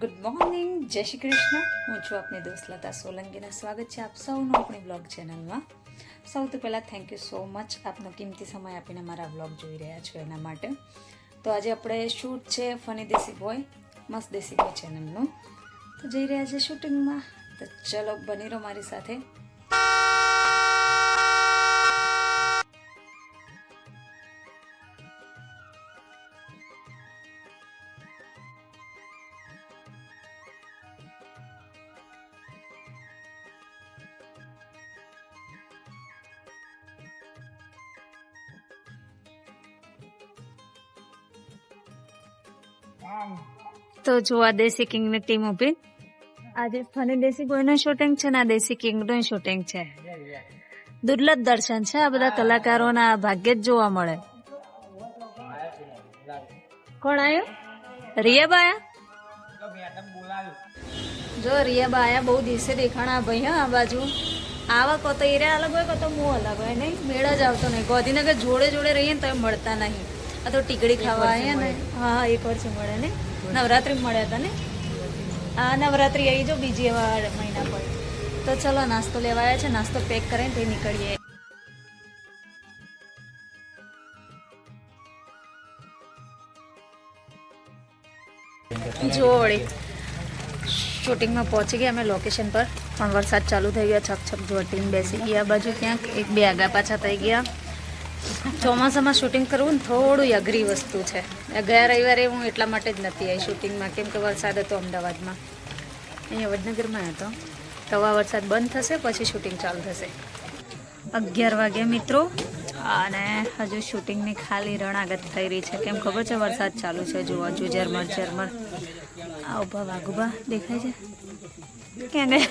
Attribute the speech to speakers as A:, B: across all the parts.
A: Good morning જય શ્રી કૃષ્ણ. હું છું આપની દોસ્ત લતા સોલંકીના. સ્વાગત છે આપ સૌનું આપણી બ્લોગ ચેનલમાં સૌથી પહેલાં થેન્ક યુ સો મચ આપનો કિંમતી સમય આપીને મારા બ્લોગ જોઈ રહ્યા છો એના માટે. તો આજે આપણે શૂટ છે ફની દેસી બોય મસ્ત દેસી બોય ચેનલનું તો જઈ રહ્યા છે શૂટિંગમાં તો ચલો બની રહો મારી સાથે. તો જો આ દેસી કિંગની ટીમ ઊભી આજે ફની દેસી બોયનું શૂટિંગ છે ને આ દેશી કિંગનું શૂટિંગ છે. દુર્લભ દર્શન છે આ બધા કલાકારોના ભાગ્ય જ જોવા મળે. કોણ આવ્યું રિયાબા આયા જો રિયાબા આયા બહુ દિવસે દેખાણા ભાઈ હા આ બાજુ. આવા કોતો એરે અલગ હોય કો તો હું અલગ હોય નહીં? મેળ જ આવતો નહીં. ગોધીનગર જોડે જોડે રહીએ ને તો મળતા નહીં. આ તો ટીકડી ખાવા આવ્યા ને. હા એક વર્ષે મળે ને. નવરાત્રી મળ્યા હતા ને? આ નવરાત્રી આવી જો બીજી વાર મહિના પર. તો ચલો નાસ્તો લેવા આવ્યા છે નાસ્તો પેક કરીને તે નીકળીએ. જુઓ વળી શૂટિંગમાં પહોંચી ગયા અમે લોકેશન પર. પણ વરસાદ ચાલુ થઈ ગયો છક છક જો ટીમ બેસી ગયા બાજુ ક્યાંક એક બે આગા પાછા થઈ ગયા. ચોમાસામાં શૂટિંગ કરવું થોડું અઘરી વસ્તુ છે. ગયા રવિવારે હું એટલા માટે જ નથી આવી શૂટિંગમાં, કેમ કે વરસાદ હતો અમદાવાદમાં. અહીંયા વડનગરમાં હતો તવા વરસાદ બંધ થશે, પછી શૂટિંગ ચાલુ થશે. અગિયાર વાગ્યા મિત્રો. અને હજુ શૂટિંગની ખાલી રણાગત થઈ રહી છે. કેમ ખબર છે વરસાદ ચાલુ છે? જોવા જો ઝરમર ઝરમર. આ ઊભા વાઘુભા દેખાય છે? ક્યાં ગયા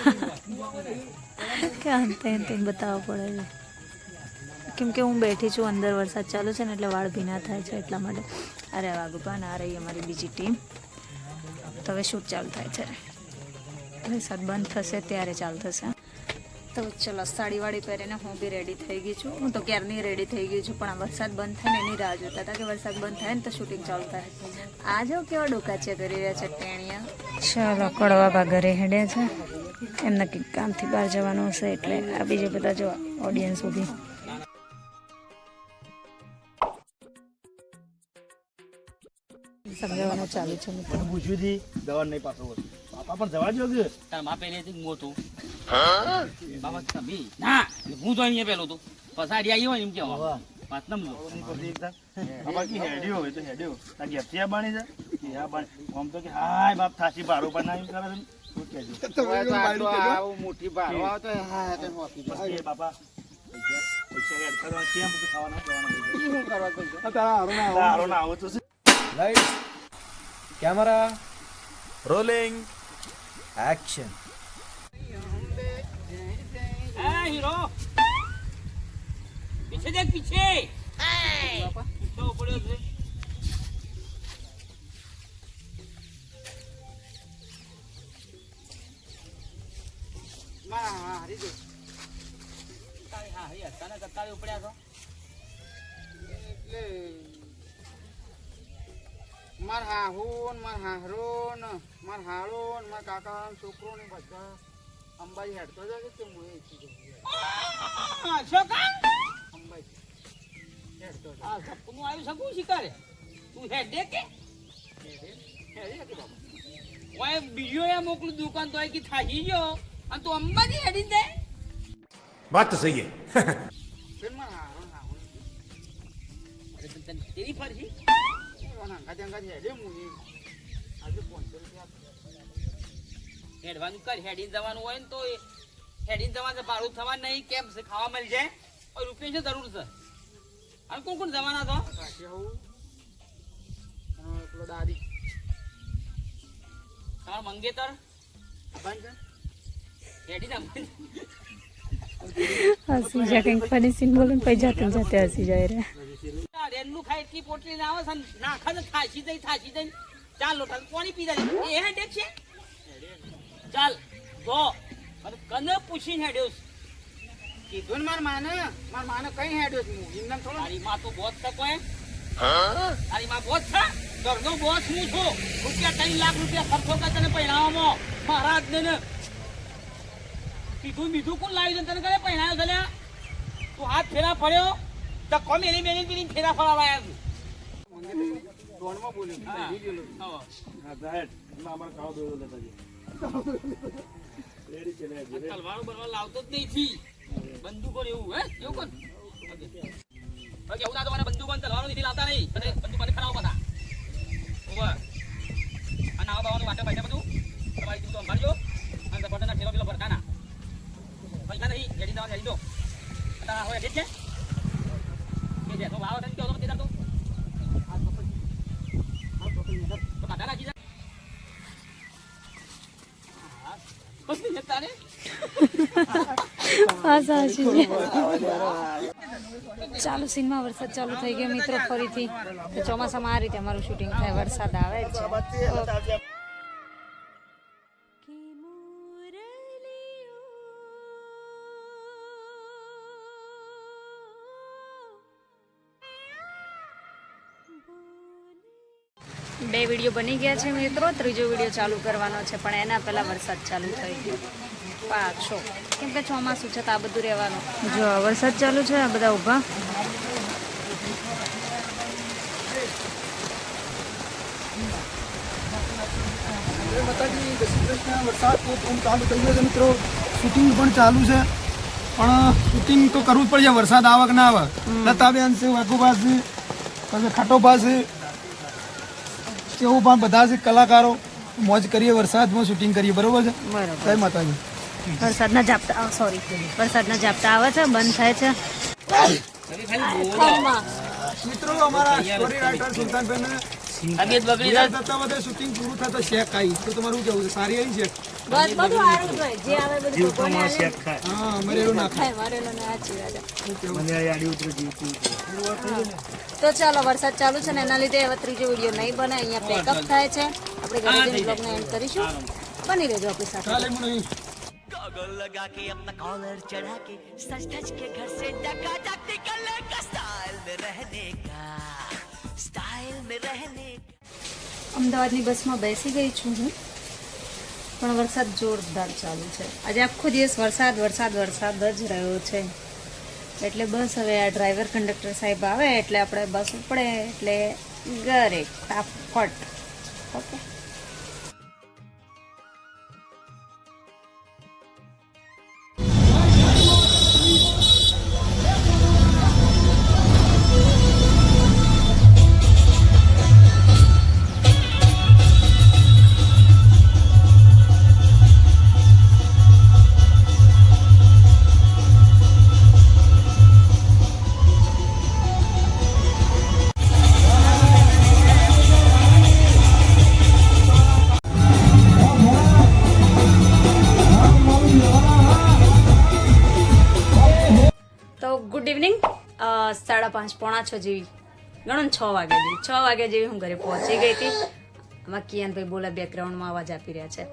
A: ક્યાં અંતે અંતે, બતાવવા પડે છે. કેમ કે હું બેઠી છું અંદર વરસાદ ચાલુ છે ને એટલે વાળ ભીના થાય છે એટલા માટે. અરે વાગુપાન આ રહી અમારી બીજી ટીમ. તો હવે શૂટ ચાલુ થાય છે. વરસાદ બંધ થશે ત્યારે ચાલુ થશે. તો ચલો, સાડીવાળી પહેરીને હું બી રેડી થઈ ગઈ છું. હું તો ક્યારની રેડી થઈ ગઈ છું, પણ આ વરસાદ બંધ થાય ને એની રાહ જોતા હતા કે વરસાદ બંધ થાય ને તો શૂટિંગ ચાલુ થાય. આ જો કેવા ડોકાચિયા કરી રહ્યા છે, ટેણિયા. ચાલો, કડવા ઘરે હેડ્યા છે. એમના કામથી બહાર જવાનું હશે એટલે આ બીજા બધા જો ઓડિયન્સ ઊભી સમજાવવાનું ચાલુ છે મિત્રો.
B: પૂછ્યું હતી દવા નહીં પાછો પાપા પણ જવા દો કે?
C: તારમાં પહેલેથી મોટું. બાબા તમે? ના હું તો અહીંયા પેલો તો પસાડી આવી હોય એમ
B: બાપા કે હેડ્યો હોય તો હેડ્યો. તાર ઘેરથી આ બાણી છે? આ બાણી? આમ તો કે હાય બાપ થાસી બારો પણ ના કરે છે. શું કહેજો બસ એ બાપા પૈસા પૈસા રોલિંગ કરવા કેમ બધું ખાવાના જવાના
D: મારી.
C: હા હીરો પીછે દેખ હા દો તારી હા હરી અચાનક અત્યારે ઉપડ્યા છો
E: માર હાહુન માર હાહરોન માર હાળોન માર કાકા છોકરો ને બધા અંબાજી હેડતો જશે કે હું એ
C: છોકરા?
E: અંબાજી હેડતો
C: આ સપનું આવી શકું શિકારે? તું હેડે કે? હેડે કે બાબા ઓય બીજો એ મોકલું દુકાન તો કે થાકી ગયો. અને તું અંબાજી હેડી દે.
E: વાત
C: તો સહી હે. તેરી ફરજી? હેડવાનું કર હેડીને જવાનું હોય ને તો હેડીને જવાનું ભાડું થવા નહીં કેમ છે ખાવા મળી જાય? રૂપિયા છે જરૂર છે? અને કોણ કોણ જવાના તો?
E: પેલો દાદી.
C: તમારા મંગેતર?
A: હસી જાય કઈ ફની સીન બોલે પછી જાતે જાતે હસી જાય રે.
C: રેનનું ખાય એટલી પોટલી ના આવે છે નાખે ને થાચી દઈ થાચી દઈ ચાલ લોટા પાણી પી જાય એ હેડે છે ચાલ ગો અને કને પૂછીને હેડ્યો છે.
E: કીધું ને માર માને માર માને કઈ હેડ્યો છું હું એમને થોડો
C: મારી માં તો બોધ છે કોઈ? તારી માં બોસ છે? ઘરનો બોસ હું છું. રૂપિયા ત્રણ લાખ રૂપિયા ખર્ચો કર તને પહેરાવામાં. મારા જ ને કીધું મીઠું કોણ લાવ્યું છે તને કરે પહેરાયો છે તું હાથ ફેરા ફર્યો? તો કોમ એની મેલી પેલી ફેરા ફરાવાયા છે
E: ટોનમાં બોલ્યો
C: હા. હા.
B: હા, જાહેર. એમાં દોડો લેતા જઈએ. રેડી છે.
C: તલવારો બલવાર લાવતો જ નહીં છી બંદૂકો એવું હે એવું કોણ હવે કેવું ના તો મને બંદૂકો તલવારો લાવતા નહીં અને બંદૂકો ખરાબ બધા ઓવર અને આવા બાવાનું વાટે બાઈને બધું તમારી તું તો સંભાળજો અને બટાના ઠેલો પેલો ભરતા ના પૈસા નહીં રેડી દવા રેડી દો રેડી છે
A: ચાલુ સીનમાં વરસાદ ચાલુ થઈ ગયો મિત્રો ફરીથી. ચોમાસામાં આ રીતે અમારું શૂટિંગ થાય, વરસાદ આવે છે. બે વીડિયો બની ગયા છે મિત્રો. ત્રીજો વીડિયો ચાલુ કરવાનો છે પણ એના પહેલાં વરસાદ ચાલુ થઈ ગયો. પાછો કેમ કે ચોમાસું છે તો આ બધું રહેવાનું. જો વરસાદ ચાલુ છે આ બધા ઊભા.
F: માતાજી જય શ્રી કૃષ્ણ. વરસાદ તો ધૂમ ચાલુ થઈ ગયો છે મિત્રો. શૂટિંગ પણ ચાલુ છે. પણ શૂટિંગ તો કરવું જ પડશે વરસાદ આવક ના આવે. લતાબેન છે વાઘુભા છે પછી ખાટોભા છે. તેવું પણ બધા છે કલાકારો મોજ કરીએ વરસાદમાં શૂટિંગ કરીએ બરોબર છે? જય માતાજી.
A: વરસાદના ઝાપટા સોરી વરસાદના ઝાપટા આવે છે બંધ થાય છે.
F: મિત્રો અમારા સ્ટોરી રાઇટર સુલતાનભાઈને
C: તબિયત બગડી
F: ગુજરાત જતા વખતે શૂટિંગ પૂરું થતા શેક આવી તો તમારું કેવું છે સારી આવી શેક
A: બસ બધું સારું જ હોય. જે આવે બધું ભગવાને આવે.
B: શેક ખાય.
F: હા મરેલું ના
A: ખાય મારેલો ને સાચી વાત છે.
B: મને આ યાદી ઉતરે જીવતી
A: તો ચાલો વરસાદ ચાલુ છે ને એના લીધે હવે ત્રીજો વિડીયો નહીં બને અહીંયા પેકઅપ થાય છે આપણે ઘરે જઈને બ્લોગને એન્ડ કરીશું બની રહેજો આપણી સાથે
F: ચાલે હું નહીં
G: गॉगल लगा के अपना कॉलर चढ़ा के सच धज के घर से डका डक निकलने का स्टाइल में रहने का
A: અમદાવાદની બસમાં બેસી ગઈ છું હું. પણ વરસાદ જોરદાર ચાલુ છે. આજે આખો દિવસ વરસાદ વરસાદ વરસાદ જ રહ્યો છે. એટલે બસ હવે આ ડ્રાઈવર કંડક્ટર સાહેબ આવે એટલે આપણે બસ ઉપડે એટલે ઘરે, ફટાફટ. ઓકે? સાડા પાંચ, પોણા છ જેવી. ગણો છ વાગે જેવી. છ વાગે જેવી હું ઘરે પહોંચી ગઈ હતી. આમાં કિયાનભાઈ બોલા બેકગ્રાઉન્ડમાં અવાજ આપી રહ્યા છે.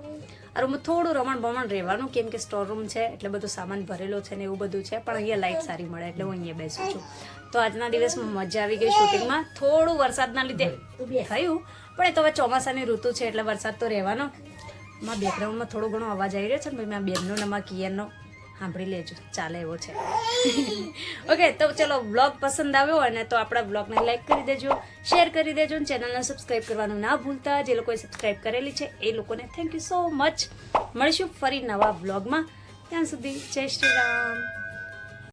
A: આ રૂમમાં થોડું રમણ બમણ રહેવાનું, કેમ કે સ્ટોર રૂમ છે, એટલે બધું સામાન ભરેલો છે ને એવું બધું છે, પણ અહીંયા લાઇટ સારી મળે, એટલે હું અહીંયા બેસું છું. તો આજના દિવસમાં મજા આવી ગઈ શૂટિંગમાં થોડું વરસાદના લીધે થયું, પણ એ તો હવે ચોમાસાની ઋતુ છે, એટલે વરસાદ તો રહેવાનો. માં બેકગ્રાઉન્ડમાં થોડો ઘણો અવાજ આવી રહ્યો છે ને, ભાઈ મારા બેનનો ને મારા કિયનનો સાંભળી લેજો, ચાલે એવો છે. ઓકે તો ચલો બ્લોગ પસંદ આવ્યો હોય ને તો આપણા બ્લોગને લાઈક કરી દેજો શેર કરી દેજો અને ચેનલને સબસ્ક્રાઈબ કરવાનું ના ભૂલતા. જે લોકોએ સબસ્ક્રાઈબ કરેલી છે, એ લોકોને થેન્ક યુ સો મચ મળીશું ફરી નવા બ્લોગમાં ત્યાં સુધી જય શ્રી રામ.